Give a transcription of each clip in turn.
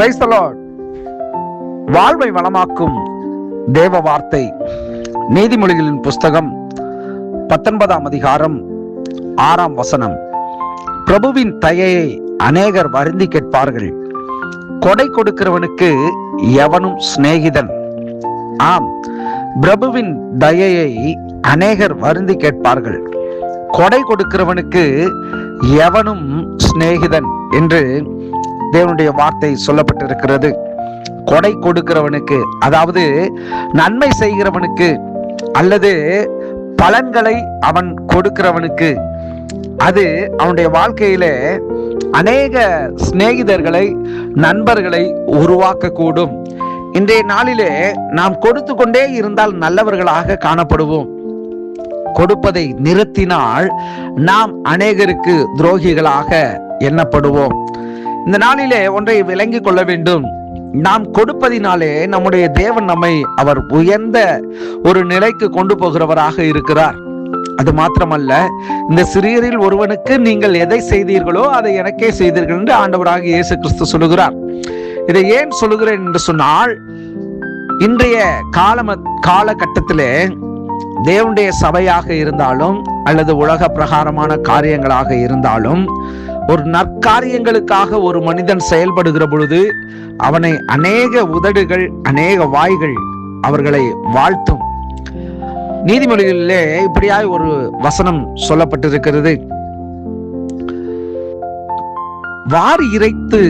Price வாழ்வை வளமாக்கும் தேவ வார்த்தை. நீதிமொழிகளின் புஸ்தகம் பத்தொன்பதாம் அதிகாரம் ஆறாம் வசனம். பிரபுவின் தயையை அநேகர் வருந்தி கேட்பார்கள். கொடை கொடுக்கிறவனுக்கு எவனும் சிநேகிதன். ஆம் பிரபுவின் தயையை அநேகர் வருந்தி கேட்பார்கள். கொடை கொடுக்கிறவனுக்கு எவனும் சிநேகிதன் என்று தேவனுடைய வார்த்தை சொல்லப்பட்டிருக்கிறது. கொடை கொடுக்கிறவனுக்கு அதாவது நன்மை செய்கிறவனுக்கு அல்லது பலன்களை அவன் கொடுக்கிறவனுக்கு அது அவனுடைய வாழ்க்கையிலே அநேக சிநேகிதர்களை நண்பர்களை உருவாக்கக்கூடும். இன்றைய நாளிலே நாம் கொடுத்து கொண்டே இருந்தால் நல்லவர்களாக காணப்படுவோம். கொடுப்பதை நிறுத்தினால் நாம் அநேகருக்கு துரோகிகளாக எண்ணப்படுவோம். இந்த நாளிலே ஒன்றை விளங்கிக் கொள்ள வேண்டும். நாம் கொடுப்பதினாலே நம்முடைய தேவன் நம்மை அவர் உயர்ந்த ஒரு நிலைக்கு கொண்டு போகிறவராக இருக்கிறார். அது மாத்திரமல்ல இந்த சிறியரில் ஒருவனுக்கு நீங்கள் எதை செய்தீர்களோ அதை எனக்கே செய்தீர்கள் என்று ஆண்டவராக இயேசு கிறிஸ்து சொல்லுகிறார். இதை ஏன் சொல்லுகிறேன் என்று சொன்னால் இன்றைய காலம காலகட்டத்திலே தேவனுடைய சபையாக இருந்தாலும் அல்லது உலக பிரகாரமான காரியங்களாக இருந்தாலும் ஒரு நற்காரியங்களுக்காக ஒரு மனிதன் செயல்படுகிற பொழுது அவனை அநேக உதடுகள் அநேக வாய்கள் அவர்களை வாழ்த்தும். நீதிமொழிகளிலே இப்படியாய் ஒரு வசனம் சொல்லப்பட்டிருக்கிறது. வாரி இறைத்து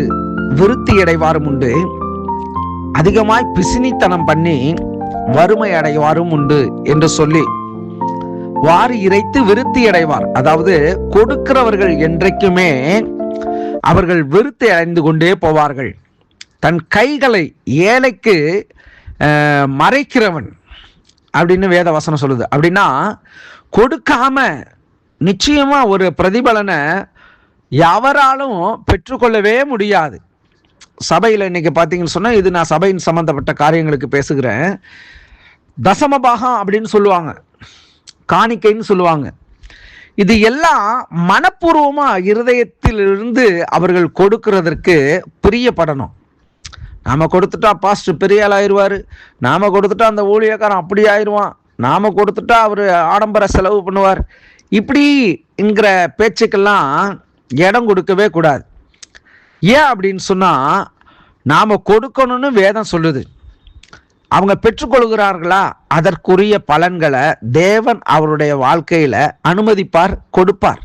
விருத்தி அடைவாரும் உண்டு. அதிகமாய் பிசினித்தனம் பண்ணி வறுமை அடைவாரும் உண்டு என்று சொல்லி வாரி இறைத்து விருத்தி அடைவார் அதாவது கொடுக்கிறவர்கள் என்றைக்குமே அவர்கள் விருத்தி அடைந்து கொண்டே போவார்கள். தன் கைகளை ஏழைக்கு மறைக்கிறவன் அப்படின்னு வேத வசனம் சொல்லுது. அப்படின்னா கொடுக்காம நிச்சயமா ஒரு பிரதிபலனை எவராலும் பெற்றுக்கொள்ளவே முடியாது. சபையில் இன்னைக்கு பார்த்தீங்கன்னு சொன்னால் இது நான் சபையின் சம்பந்தப்பட்ட காரியங்களுக்கு பேசுகிறேன். தசமபாகம் அப்படின்னு சொல்லுவாங்க. காணிக்கைன்னு சொல்லுவாங்க. இது எல்லாம் மனப்பூர்வமா இருதயத்திலிருந்து அவர்கள் கொடுக்கிறதற்கு பிரியப்படணும். நாம கொடுத்துட்டா பாஸ்ட் பெரிய ஆள் நாம கொடுத்துட்டா அந்த ஊழியக்காரன் அப்படி ஆயிடுவான். நாம கொடுத்துட்டா அவர் ஆடம்பர செலவு பண்ணுவார். இப்படிங்கிற பேச்சுக்கெல்லாம் இடம் கொடுக்கவே கூடாது. ஏன் அப்படின்னு சொன்னா நாம கொடுக்கணும்னு வேதம் சொல்லுது. அவங்க பெற்றுக்கொள்கிறார்களா? அதற்குரிய பலன்களை தேவன் அவருடைய வாழ்க்கையில அனுமதிப்பார் கொடுப்பார்.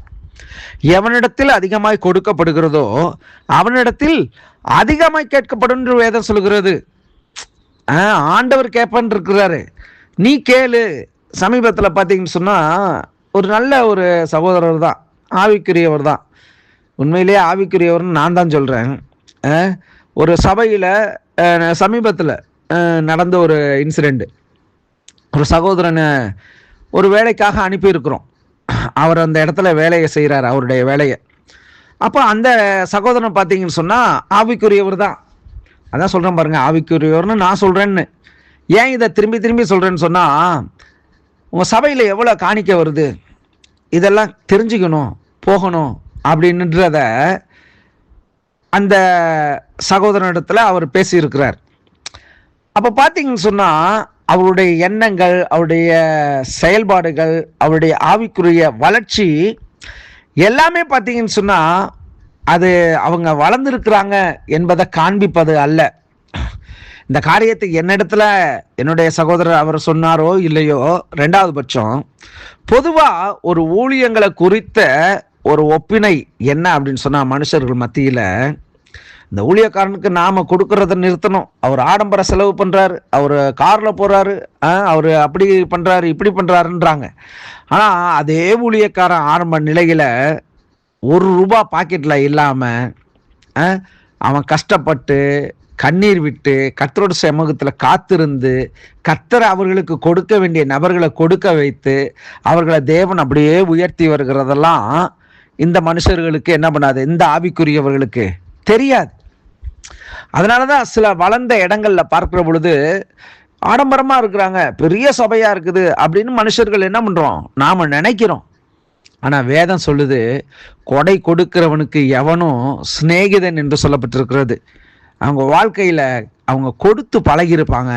எவனிடத்தில் அதிகமாய் கொடுக்கப்படுகிறதோ அவனிடத்தில் அதிகமாய் கேட்கப்படும் என்று வேதம் சொல்கிறது. ஆ, ஆண்டவர் கேட்பன் இருக்கிறாரு நீ கேளு. சமீபத்தில் பார்த்தீங்கன்னு சொன்னா ஒரு நல்ல ஒரு சகோதரர் தான் ஆவிக்குரியவர் தான். உண்மையிலேயே ஆவிக்குரியவர்னு நான் தான் சொல்கிறேன் ஒரு சபையில் சமீபத்தில் நடந்த ஒரு இன்சிடெண்ட் ஒரு சகோதரனை ஒரு வேலைக்காக அனுப்பியிருக்கிறோம். அவர் அந்த இடத்துல வேலையை செய்கிறார் அவருடைய வேலையை. அப்போ அந்த சகோதரன் பார்த்தீங்கன்னு சொன்னால் ஆவிக்குரியவர் தான். அதான் சொல்கிறேன் பாருங்கள் ஆவிக்குரியவர்னு நான் சொல்கிறேன்னு ஏன் இதை திரும்பி திரும்பி சொல்கிறேன்னு சொன்னால் உங்கள் சபையில் எவ்வளோ காணிக்க வருது? இதெல்லாம் தெரிஞ்சுக்கணும் போகணும் அப்படின்றத அந்த சகோதரனிடத்தில் அவர் பேசியிருக்கிறார். அப்போ பார்த்தீங்கன்னு சொன்னால் அவருடைய எண்ணங்கள் அவருடைய செயல்பாடுகள் அவருடைய ஆவிக்குரிய வளர்ச்சி எல்லாமே பார்த்தீங்கன்னு சொன்னால் அது அவங்க வளர்ந்துருக்கிறாங்க என்பதை காண்பிப்பது அல்ல. இந்த காரியத்தை என்னிடத்துல என்னுடைய சகோதரர் அவர் சொன்னாரோ இல்லையோ ரெண்டாவது பட்சம் பொதுவாக ஒரு ஊழியங்களை குறித்த ஒரு ஒப்பினை என்ன அப்படின்னு சொன்னால் மனுஷர்கள் மத்தியில் இந்த ஊழியக்காரனுக்கு நாம கொடுக்கறத நிறுத்தணும். அவர் ஆடம்பர செலவு பண்றாரு அவர் கார்ல போறாரு அவர் அப்படி பண்றாரு இப்படி பண்றாருன்றாங்க. ஆனா அதே ஊழியக்காரன் ஆரம்ப நிலையில ஒரு ரூபா பாக்கெட்ல இல்லாம அவன் கஷ்டப்பட்டு கண்ணீர் விட்டு கத்தரோட சமூகத்தில் காத்திருந்து கத்தரை அவர்களுக்கு கொடுக்க வேண்டிய நபர்களை கொடுக்க வைத்து அவர்களை தேவன் அப்படியே உயர்த்தி வருகிறதெல்லாம் இந்த மனுஷர்களுக்கு என்ன பண்ணாது? இந்த ஆவிக்குரியவர்களுக்கு தெரியாது. அதனால தான் சில வளர்ந்த இடங்கள்ல பார்க்கிற பொழுது ஆடம்பரமா இருக்கிறாங்க பெரிய சபையா இருக்குது அப்படின்னு மனுஷர்கள் என்ன பண்றோம்? நாம நினைக்கிறோம். ஆனா வேதம் சொல்லுது கொடை கொடுக்கிறவனுக்கு எவனும் சிநேகிதன் என்று சொல்லப்பட்டிருக்கிறது. அவங்க வாழ்க்கையில அவங்க கொடுத்து பழகியிருப்பாங்க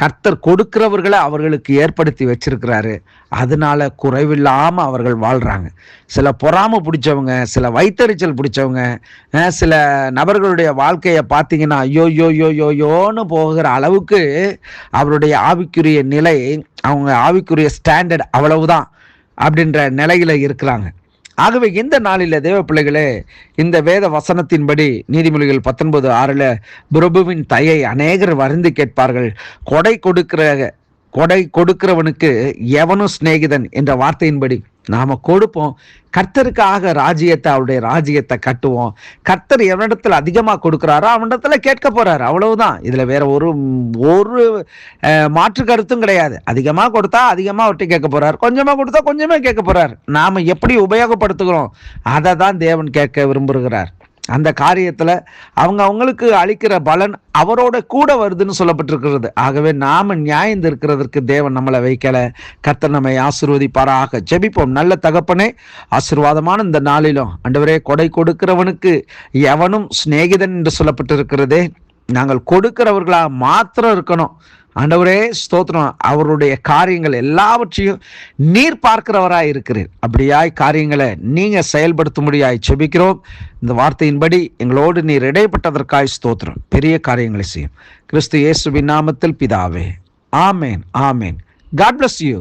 கர்த்தர் கொடுக்கிறவர்களை அவர்களுக்கு ஏற்படுத்தி வச்சிருக்கிறாரு. அதனால குறைவில்லாமல் அவர்கள் வாழ்கிறாங்க சில பொறாமை பிடிச்சவங்க சில வைத்தறிச்சல் பிடிச்சவங்க சில நபர்களுடைய வாழ்க்கையை பார்த்தீங்கன்னா ஐயோ யோ யோ யோ யோன்னு போகிற அளவுக்கு அவருடைய ஆவிக்குரிய நிலை அவங்க ஆவிக்குரிய ஸ்டாண்டர்ட் அவ்வளவுதான் அப்படின்ற நிலையில் இருக்கிறாங்க. ஆகவே இந்த நாளில் தேவ பிள்ளைகளே இந்த வேத வசனத்தின்படி நீதிமொழிகள் பத்தொன்பது ஆறில் பிரபுவின் தயை அநேகர் வருந்து கேட்பார்கள். கொடை கொடுக்கிற கொடை கொடுக்கிறவனுக்கு எவனும் சிநேகிதன் என்ற வார்த்தையின்படி நாம கொடுப்போம். கர்த்தருக்காக ராஜ்யத்தை அவருடைய ராஜ்யத்தை கட்டுவோம். கர்த்தர் எவனிடத்துல அதிகமாக கொடுக்குறாரோ அவனிடத்துல கேட்க போறாரு. அவ்வளவுதான். இதுல வேற ஒரு ஒரு மாற்று கருத்தும் கிடையாது. அதிகமாக கொடுத்தா அதிகமாக அவர்கிட்ட கேட்க போறாரு. கொஞ்சமாக கொடுத்தா கொஞ்சமே கேட்க போறாரு. நாம எப்படி உபயோகப்படுத்துகிறோம்? அதை தான் தேவன் கேட்க விரும்புகிறார். அந்த காரியத்தில் அவங்க அவங்களுக்கு அளிக்கிற பலன் அவரோட கூட வருதுன்னு சொல்லப்பட்டிருக்கிறது. ஆகவே நாம நியாயம் இருக்கிறதற்கு தேவன் நம்மளை வைக்கலை. கத்த நம்மை ஆசிர்வதிப்பாராக. ஜெபிப்போம். நல்ல தகப்பனே ஆசீர்வாதமான இந்த நாளிலும் அண்டவரே கொடை கொடுக்கிறவனுக்கு எவனும் சிநேகிதன் என்று சொல்லப்பட்டிருக்கிறதே. நாங்கள் கொடுக்கிறவர்களா மாத்திரம் இருக்கணும். ஆண்டவரே ஸ்தோத்திரம். அவருடைய காரியங்கள் எல்லாவற்றையும் நீர் பார்க்கிறவராய் இருக்கிறீர். அப்படியாய் காரியங்களை நீங்க செயல்படுத்தும்படியாய் செபிக்கிறோம் இந்த வார்த்தையின்படி எங்களோடு நீர் இடைப்பட்டதற்காய் ஸ்தோத்திரம். பெரிய காரியங்களை செய்யும். கிறிஸ்து இயேசுவின் நாமத்தில் பிதாவே. Amen amen. God bless you